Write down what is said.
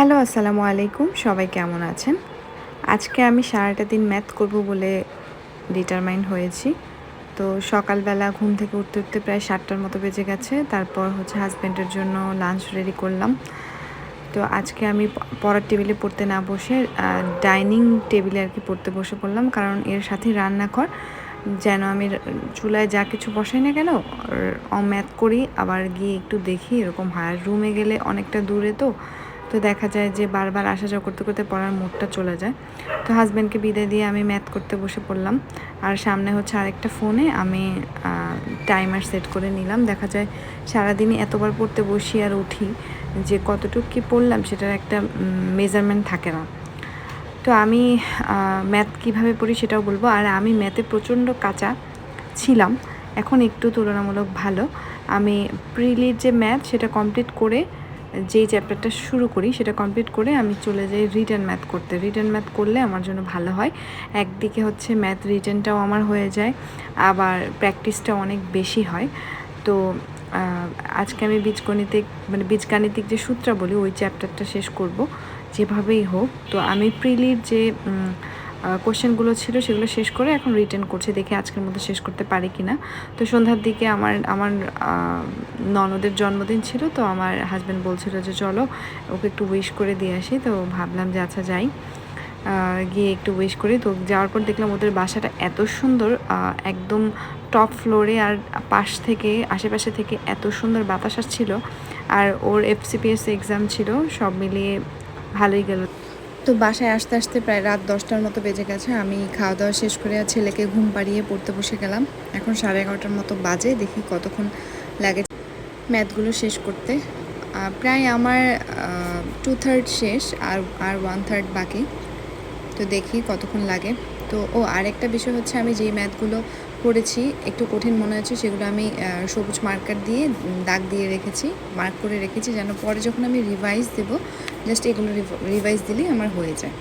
Hello, আসসালামু আলাইকুম। সবাই কেমন আছেন? আজকে আমি সারাটা দিন ম্যাথ করব বলে ডিটারমাইন্ড হয়েছি। তো সকালবেলা ঘুম থেকে উঠতে উঠতে প্রায় সাতটার মতো বেজে গেছে। তারপর হচ্ছে হাজব্যান্ডের জন্য লাঞ্চ রেডি করলাম। তো আজকে আমি পড়ার টেবিলে পড়তে না বসে ডাইনিং টেবিলে আর কি পড়তে বসে পড়লাম। কারণ এর সাথে রান্নাঘর যেন আমি চুলায় যা কিছু বসাই না কেন ম্যাথ করি, আবার গিয়ে একটু দেখি এরকম হায়ার রুমে গেলে অনেকটা দূরে তো। তো দেখা যায় যে বারবার আসা যাওয়া করতে করতে পড়ার মুডটা চলে যায়। তো হাজব্যান্ডকে বিদায় দিয়ে আমি ম্যাথ করতে বসে পড়লাম। আর সামনে হচ্ছে আরেকটা ফোনে আমি টাইমার সেট করে নিলাম। দেখা যায় সারাদিনই এতবার পড়তে বসি আর উঠি যে কতটুকু কী পড়লাম সেটার একটা মেজারমেন্ট থাকে না। তো আমি ম্যাথ কীভাবে পড়ি সেটাও বলব। আর আমি ম্যাথে প্রচণ্ড কাঁচা ছিলাম। এখন একটু তুলনামূলক ভালো। আমি প্রিলির যে ম্যাথ সেটা কমপ্লিট করে যেই চ্যাপ্টারটা শুরু করি সেটা কমপ্লিট করে আমি চলে যাই রিটার্ন ম্যাথ করতে। রিটার্ন ম্যাথ করলে আমার জন্য ভালো হয়। একদিকে হচ্ছে ম্যাথ রিটার্নটাও আমার হয়ে যায়, আবার প্র্যাকটিসটা অনেক বেশি হয়। তো আজকে আমি বীজগণিতিক মানে বীজগাণিতিক যে সূত্রাবলী ওই চ্যাপ্টারটা শেষ করব, যেভাবেই হোক। তো আমি প্রিলির যে কোশ্চেনগুলো ছিল, সেগুলো শেষ করে এখন রিটার্ন করছি, দেখে আজকের মধ্যে শেষ করতে পারি কি না তো সন্ধ্যার দিকে আমার আমার ননদের জন্মদিন ছিল, তো আমার হাজব্যান্ড বলছিল যে, চলো, ওকে একটু উইশ করে দিয়ে আসি। তো ভাবলাম যে আচ্ছা যাই। গিয়ে একটু উইশ করি। তো যাওয়ার পর দেখলাম ওদের বাসাটা এত সুন্দর একদম টপ ফ্লোরে আর পাশ থেকে, আশেপাশে থেকে এত সুন্দর বাতাস আসছিল। আর ওর এফসিপিএস এক্সাম ছিল, সব মিলিয়ে ভালোই গেল। তো বাসায় আসতে আসতে প্রায় রাত দশটার মতো বেজে গেছে। আমি খাওয়া দাওয়া শেষ করে আর ছেলেকে ঘুম পাড়িয়ে পড়তে বসে গেলাম। এখন সাড়ে এগারোটার মতো বাজে, দেখি কতক্ষণ লাগে ম্যাথগুলো শেষ করতে। প্রায় আমার টু থার্ড শেষ আর আর ওয়ান থার্ড বাকি। তো দেখি কতক্ষণ লাগে। তো, ও, আরেকটা বিষয় হচ্ছে আমি যেই ম্যাথগুলো করেছি একটু কঠিন মনে হচ্ছে, সেগুলো আমি সবুজ মার্কার দিয়ে দাগ দিয়ে রেখেছি মার্ক করে রেখেছি, যেন পরে যখন আমি রিভাইজ দেবো জাস্ট এগুলো রিভাইস দিলেই আমার হয়ে যায়।